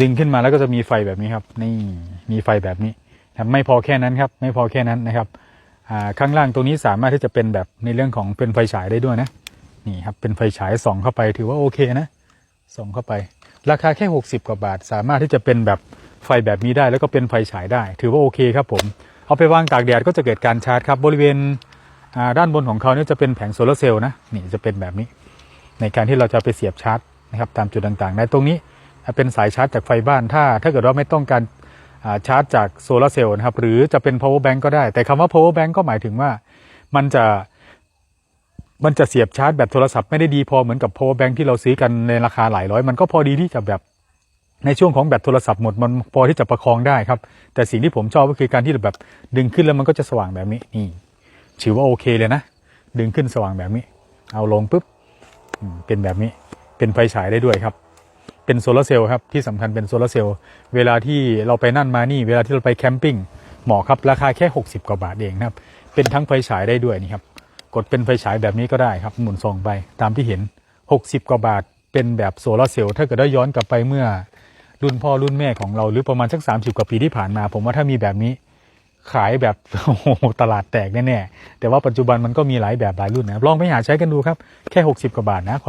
ดึงขึ้นมาแล้วก็จะมีไฟแบบนี้ครับ นี่มีไฟแบบนี้ครับไม่พอแค่นั้นครับ ไม่พอแค่นั้นนะครับข้างล่างตรงนี้สามารถที่จะเป็นแบบในเรื่องของเป็นไฟฉายได้ด้วยนะนี่ครับเป็นไฟฉายส่องเข้าไปถือว่าโอเคนะส่องเข้าไป ราคาแค่ 60 กว่าบาท สามารถที่จะเป็นแบบไฟแบบนี้ได้แล้วก็เป็นไฟฉายได้ ถือว่าโอเคครับผม เอาไปวางตากแดดก็จะเกิดการชาร์จครับบริเวณด้านบนของเขาเนี่ยจะเป็นแผงโซลาร์เซลล์นะนี่จะเป็นแบบนี้ ในการที่เราจะไปเสียบชาร์จนะครับตามจุดต่างๆในตรงนี้ เป็นสายชาร์จจากไฟบ้าน ถ้า ถ้าเกิดว่าไม่ต้องการาชาร์จจากโซลาเซลล์นะครับ หรือจะเป็น power bank ก็ได้ แต่คำว่า power bank ก็หมายถึงว่า มันจะ มันจะเสียบชาร์จแบตโทรศัพท์ไม่ได้ดีพอเหมือนกับ power bank ที่เราซื้อกันในราคาหลายร้อย มันก็พอดีที่จะแบบในช่วงของแบตโทรศัพท์หมดมันพอที่จะประคองได้ครับ แต่สิ่งที่ผมชอบก็คือการที่แบบดึงขึ้นแล้วมันก็จะสว่างแบบนี้นี่ถือว่าโอเคเลยนะ ดึงขึ้นสว่างแบบนี้ เอาลงปุ๊บเป็นแบบนี้เป็นไฟฉายได้ด้วยครับ เป็นโซลาร์เซลล์ครับที่สำคัญเป็นโซลาร์เซลล์เวลาที่เราไปนั่นมานี่เวลาที่เราไปแคมปิ้งเหมาะครับราคาแค่ 60 กว่าบาทเองนะครับ เป็นทั้งไฟฉายได้ด้วยนี่ครับกดเป็นไฟฉายแบบนี้ก็ได้ครับหมุนส่องไปตามที่เห็น 60 กว่าบาท เป็นแบบโซลาร์เซลล์ถ้าเกิดได้ย้อนกลับไปเมื่อรุ่นพ่อรุ่นแม่ของเราหรือประมาณสัก 30 กว่าปีที่ผ่านมา ผมว่าถ้ามีแบบนี้ขายแบบโอ้โหตลาดแตกแน่ๆแต่ว่าปัจจุบันมันก็มีหลายแบบหลายรุ่นนะลองไปหาใช้กันดูครับแค่ 60 กว่าบาทนะความ